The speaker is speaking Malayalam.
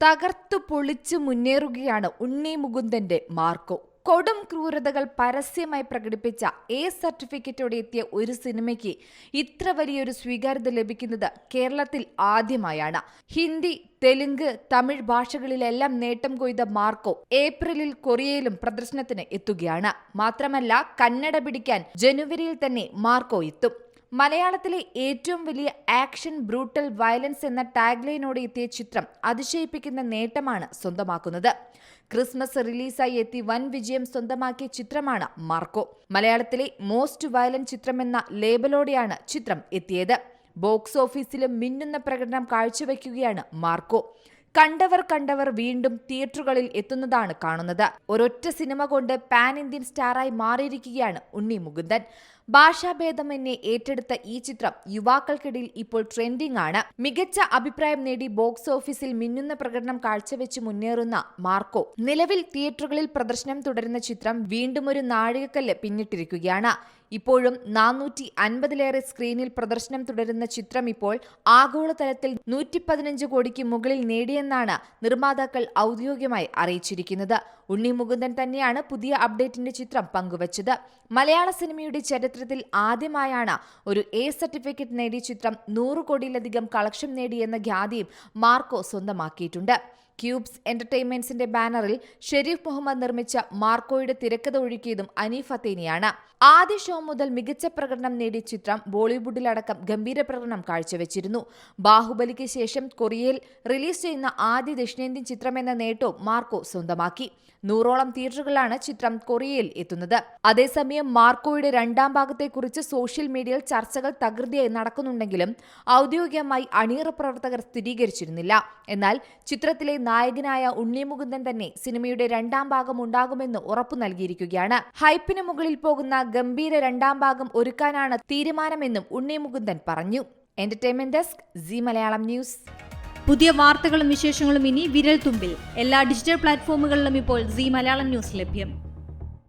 തകർത്തു പൊളിച്ചു മുന്നേറുകയാണ് ഉണ്ണി മുകുന്ദന്റെ മാർക്കോ. കൊടും ക്രൂരതകൾ പരസ്യമായി പ്രകടിപ്പിച്ച എ സർട്ടിഫിക്കറ്റോടെ എത്തിയ ഒരു സിനിമയ്ക്ക് ഇത്ര വലിയൊരു സ്വീകാര്യത ലഭിക്കുന്നത് കേരളത്തിൽ ആദ്യമായാണ്. ഹിന്ദി തെലുങ്ക് തമിഴ് ഭാഷകളിലെല്ലാം നേട്ടം കൊയ്ത മാർക്കോ ഏപ്രിലിൽ കൊറിയയിലും പ്രദർശനത്തിന് എത്തുകയാണ്. മാത്രമല്ല കന്നഡ പിടിക്കാൻ ജനുവരിയിൽ തന്നെ മാർക്കോ എത്തും. മലയാളത്തിലെ ഏറ്റവും വലിയ ആക്ഷൻ ബ്രൂട്ടൽ വയലൻസ് എന്ന ടാഗ്ലൈനോടെ എത്തിയ ചിത്രം അതിശയിപ്പിക്കുന്ന നേട്ടമാണ് സ്വന്തമാക്കുന്നത്. ക്രിസ്മസ് റിലീസായി എത്തി വൻ വിജയം സ്വന്തമാക്കിയ ചിത്രമാണ് മാർക്കോ. മലയാളത്തിലെ മോസ്റ്റ് വയലന്റ് ചിത്രം എന്ന ലേബലോടെയാണ് ചിത്രം എത്തിയത്. ബോക്സ് ഓഫീസിലും മിന്നുന്ന പ്രകടനം കാഴ്ചവെക്കുകയാണ് മാർക്കോ. കണ്ടവർ കണ്ടവർ വീണ്ടും തിയേറ്ററുകളിൽ എത്തുന്നതാണ് കാണുന്നത്. ഒരൊറ്റ സിനിമ കൊണ്ട് പാൻ ഇന്ത്യൻ സ്റ്റാറായി മാറിയിരിക്കുകയാണ് ഉണ്ണി മുകുന്ദൻ. ഭാഷാഭേദം എന്നെ ഏറ്റെടുത്ത ഈ ചിത്രം യുവാക്കൾക്കിടയിൽ ഇപ്പോൾ ട്രെൻഡിംഗ് ആണ് മികച്ച അഭിപ്രായം നേടി ബോക്സ് ഓഫീസിൽ മിന്നുന്ന പ്രകടനം കാഴ്ചവെച്ച് മുന്നേറുന്ന മാർക്കോ. നിലവിൽ തിയേറ്ററുകളിൽ പ്രദർശനം തുടരുന്ന ചിത്രം വീണ്ടും ഒരു നാഴികക്കല്ല് പിന്നിട്ടിരിക്കുകയാണ്. ഇപ്പോഴും നാനൂറ്റി അൻപതിലേറെ സ്ക്രീനിൽ പ്രദർശനം തുടരുന്ന ചിത്രം ഇപ്പോൾ ആഗോളതലത്തിൽ നൂറ്റി പതിനഞ്ച് കോടിക്ക് മുകളിൽ നേടിയെന്നാണ് നിർമ്മാതാക്കൾ ഔദ്യോഗികമായി അറിയിച്ചിരിക്കുന്നത്. ഉണ്ണി മുകുന്ദൻ തന്നെയാണ് പുതിയ അപ്ഡേറ്റിന്റെ ചിത്രം പങ്കുവച്ചത്. മലയാള സിനിമയുടെ ചരിത്രത്തിൽ ആദ്യമായാണ് ഒരു എ സർട്ടിഫിക്കറ്റ് നേടിയ ചിത്രം നൂറ് കോടിയിലധികം കളക്ഷൻ നേടിയെന്ന ഖ്യാതിയും മാർക്കോ സ്വന്തമാക്കിയിട്ടുണ്ട്. ക്യൂബ്സ് എന്റർടൈൻമെന്റ്സിന്റെ ബാനറിൽ ഷെരീഫ് മുഹമ്മദ് നിർമ്മിച്ച മാർക്കോയുടെ തിരക്കഥ ഒഴുക്കിയതും അനീഫ് അത്തേനിയാണ്. ആദ്യ ഷോ മുതൽ മികച്ച പ്രകടനം നേടിയ ചിത്രം ബോളിവുഡിലടക്കം ഗംഭീര പ്രകടനം കാഴ്ചവെച്ചിരുന്നു. ബാഹുബലിക്ക് ശേഷം കൊറിയയിൽ റിലീസ് ചെയ്യുന്ന ആദ്യ ദക്ഷിണേന്ത്യൻ ചിത്രമെന്ന നേട്ടവും മാർക്കോ സ്വന്തമാക്കി. നൂറോളം തിയേറ്ററുകളാണ് ചിത്രം കൊറിയയിൽ എത്തുന്നത്. അതേസമയം മാർക്കോയുടെ രണ്ടാം ഭാഗത്തെക്കുറിച്ച് സോഷ്യൽ മീഡിയയിൽ ചർച്ചകൾ തകൃതിയായി നടക്കുന്നുണ്ടെങ്കിലും ഔദ്യോഗികമായി അണിയറ പ്രവർത്തകർ സ്ഥിരീകരിച്ചിരുന്നില്ല. എന്നാൽ ചിത്രത്തിലെ നായകനായ ഉണ്ണിമുകുന്ദൻ തന്നെ സിനിമയുടെ രണ്ടാം ഭാഗം ഉണ്ടാകുമെന്ന് ഉറപ്പു നൽകിയിരിക്കുകയാണ്. ഹൈപ്പിന് മുകളിൽ പോകുന്ന ഗംഭീര രണ്ടാം ഭാഗം ഒരുക്കാനാണ് തീരുമാനമെന്നും ഉണ്ണിമുകുന്ദൻ പറഞ്ഞു. Entertainment desk Zee Malayalam news പുതിയ വാർത്തകളും വിശേഷങ്ങളും ഇനി വിരൽ തുമ്പിൽ. എല്ലാ ഡിജിറ്റൽ പ്ലാറ്റ്ഫോമുകളിലും ഇപ്പോൾ സി മലയാളം ന്യൂസ് ലഭ്യം.